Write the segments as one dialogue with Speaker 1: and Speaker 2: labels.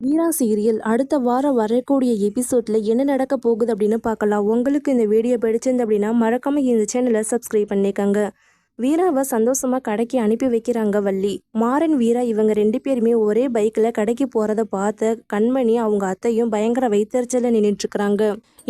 Speaker 1: வீரா serial அடுத்த வாரம் வரக்கூடிய எபிசோட்ல என்ன நடக்க போகுது அப்படின்னு பார்க்கலாம். உங்களுக்கு இந்த வீடியோ பிடிச்சிருந்து அப்படின்னா மறக்காம இந்த சேனலை சப்ஸ்கிரைப் பண்ணிக்கோங்க. வீராவை சந்தோஷமா கடைக்கு அனுப்பி வைக்கிறாங்க வள்ளி. மாறன் வீரா இவங்க ரெண்டு பேருமே ஒரே பைக்கில் கடைக்கு போகிறத பார்த்த கண்மணி அவங்க அத்தையும் பயங்கர வைத்தறிச்சல நின்றுட்டு இருக்கிறாங்க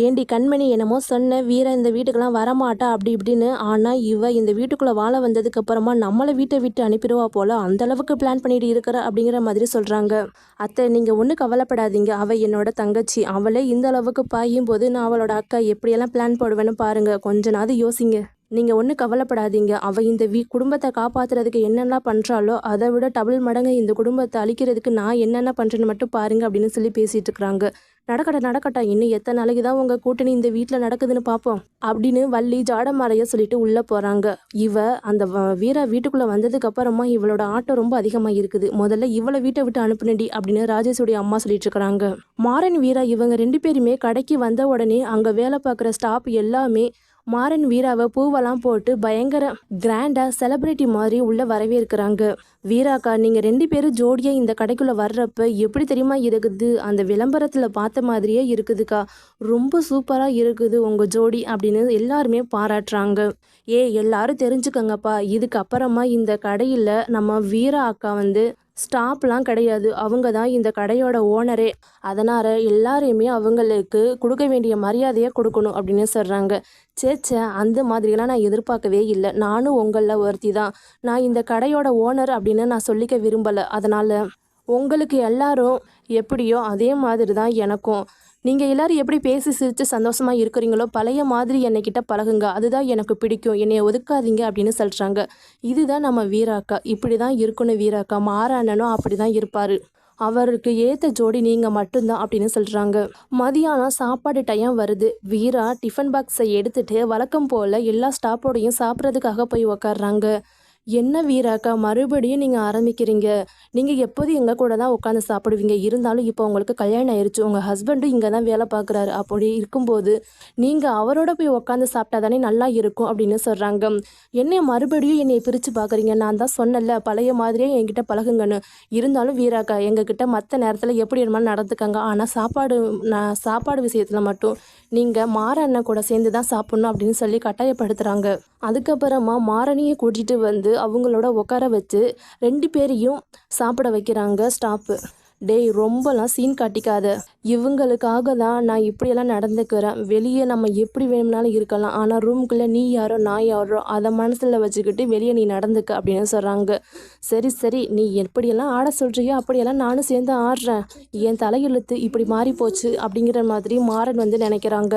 Speaker 1: ஏண்டி கண்மணி என்னமோ சொன்ன வீரா இந்த வீட்டுக்கெல்லாம் வரமாட்டா? அப்படி இப்படின்னு ஆனால் இவ இந்த வீட்டுக்குள்ளே வாழ வந்ததுக்கு அப்புறமா நம்மளை வீட்டை விட்டு அனுப்பிடுவா போல அந்த அளவுக்கு பிளான் பண்ணிட்டு இருக்கிற அப்படிங்கிற மாதிரி சொல்கிறாங்க அத்தை நீங்கள் ஒன்றும் கவலைப்படாதீங்க. அவள் என்னோட தங்கச்சி. அவளே இந்த அளவுக்கு பாயும் போது நான் அவளோட அக்கா எப்படியெல்லாம் பிளான் போடுவேன்னு பாருங்க. கொஞ்ச நாள் யோசிங்க. நீங்கள் ஒன்றும் கவலைப்படாதீங்க. அவள் இந்த வீ குடும்பத்தை காப்பாற்றுறதுக்கு என்னென்ன பண்ணுறாளோ அதை விட டபுள் மடங்கு இந்த குடும்பத்தை அழிக்கிறதுக்கு நான் என்னென்ன பண்ணுறேன்னு மட்டும் பாருங்க அப்படின்னு சொல்லி பேசிகிட்டு இருக்கிறாங்க. நடக்கட்ட நடக்கட்டா இன்னும் எத்தனை நாளைக்கு தான் உங்கள் கூட்டணி இந்த வீட்டில் நடக்குதுன்னு பார்ப்போம் அப்படின்னு வள்ளி ஜாடமாரையை சொல்லிட்டு உள்ளே போகிறாங்க இவ அந்த வ- வீரா வீட்டுக்குள்ளே வந்ததுக்கு அப்புறமா இவளோட ஆட்டம் ரொம்ப அதிகமாக இருக்குது முதல்ல இவளை வீட்டை விட்டு அனுப்புனடி அப்படின்னு ராஜேஷுடைய அம்மா சொல்லிட்டு இருக்கிறாங்க. மாறன் வீரா இவங்க ரெண்டு பேருமே கடைக்கு வந்த உடனே அங்கே வேலை பார்க்குற ஸ்டாப் எல்லாமே மாறன் வீராவை பூவெல்லாம் போட்டு பயங்கர கிராண்டா செலிபிரிட்டி மாதிரி உள்ள வரவேற்கிறாங்க. வீராக்கா நீங்க ரெண்டு பேரும் ஜோடியா இந்த கடைக்குள்ள வர்றப்ப எப்படி தெரியுமா இருக்குது? அந்த விளம்பரத்துல பார்த்த மாதிரியே இருக்குதுக்கா. ரொம்ப சூப்பரா இருக்குது உங்க ஜோடி அப்படின்னு எல்லாருமே பாராட்டுறாங்க. ஏ எல்லாரும் தெரிஞ்சுக்கங்கப்பா. இதுக்கு அப்புறமா இந்த கடையில் நம்ம வீரா அக்கா வந்து ஸ்டாப்லாம் கிடையாது. அவங்க தான் இந்த கடையோட ஓனரே. அதனால் எல்லாரையுமே அவங்களுக்கு கொடுக்க வேண்டிய மரியாதையை கொடுக்கணும் அப்படின்னு சொல்கிறாங்க சேச்சே அந்த மாதிரியெல்லாம் நான் எதிர்பார்க்கவே இல்லை. நானும் உங்களில் ஒருத்தி தான். நான் இந்த கடையோட ஓனர் அப்படின்னு நான் சொல்லிக்க விரும்பலை. அதனால் உங்களுக்கு எல்லாரும் எப்படியோ அதே மாதிரி தான் எனக்கும். நீங்கள் எல்லாரும் எப்படி பேசி சிரித்து சந்தோஷமாக இருக்கிறீங்களோ பழைய மாதிரி என்னைக்கிட்ட பழகுங்க. அதுதான் எனக்கு பிடிக்கும். என்னையை ஒதுக்காதீங்க அப்படின்னு சொல்கிறாங்க இதுதான் நம்ம வீராக்கா. இப்படி தான் இருக்கணும் வீராக்கா. மாறானனும் அப்படி தான் இருப்பார். அவருக்கு ஏற்ற ஜோடி நீங்கள் மட்டும்தான் அப்படின்னு சொல்கிறாங்க மதியானம் சாப்பாடு டைம் வருது. வீரா டிஃபன் பாக்ஸை எடுத்துட்டு வழக்கம் போல் எல்லா ஸ்டாப்போடையும் சாப்பிட்றதுக்காக போய் உக்காடுறாங்க என்ன வீராக்கா? மறுபடியும் நீங்கள் ஆரம்பிக்கிறீங்க. நீங்கள் எப்போதும் எங்கள் கூட தான் உட்காந்து சாப்பிடுவீங்க. இருந்தாலும் இப்போ உங்களுக்கு கல்யாணம் ஆயிடுச்சு உங்கள் ஹஸ்பண்டும் இங்கே தான் வேலை பார்க்குறாரு. அப்படி இருக்கும்போது நீங்கள் அவரோட போய் உட்காந்து சாப்பிட்டா தானே நல்லா இருக்கும் அப்படின்னு சொல்கிறாங்க என்னை மறுபடியும் என்னை பிரித்து பார்க்குறீங்க. நான் தான் சொன்னல பழைய மாதிரியே என்கிட்ட பழகுங்கன்னு. இருந்தாலும் வீராக்கா எங்ககிட்ட மற்ற நேரத்தில் எப்படி வேணுமாலும் நடந்துக்காங்க. ஆனால் சாப்பாடு நான் சாப்பாடு விஷயத்தில் மட்டும் நீங்கள் மாற அண்ணன் கூட சேர்ந்து தான் சாப்பிட்ணும் அப்படின்னு சொல்லி கட்டாயப்படுத்துகிறாங்க அதுக்கப்புறமா மாறனியை கூட்டிகிட்டு வந்து அவங்களோட உட்கார வச்சு ரெண்டு பேரையும் சாப்பிட வைக்கிறாங்க ஸ்டாப்பு டேய் ரொம்பலாம் சீன் காட்டிக்காத. இவங்களுக்காக தான் நான் இப்படியெல்லாம் நடந்துக்கிறேன். வெளியே நம்ம எப்படி வேணும்னாலும் இருக்கலாம். ஆனால் ரூமுக்குள்ளே நீ யாரோ நான் யாரோ அதை மனசில் வச்சுக்கிட்டு வெளியே நீ நடந்துக்க அப்படின்னு சொல்கிறாங்க சரி சரி நீ எப்படியெல்லாம் ஆட சொல்கிறியோ அப்படியெல்லாம் நானும் சேர்ந்து ஆடுறேன். என் தலையெழுத்து இப்படி மாறி போச்சு அப்படிங்கிற மாதிரி மாறன் வந்து நினைக்கிறாங்க.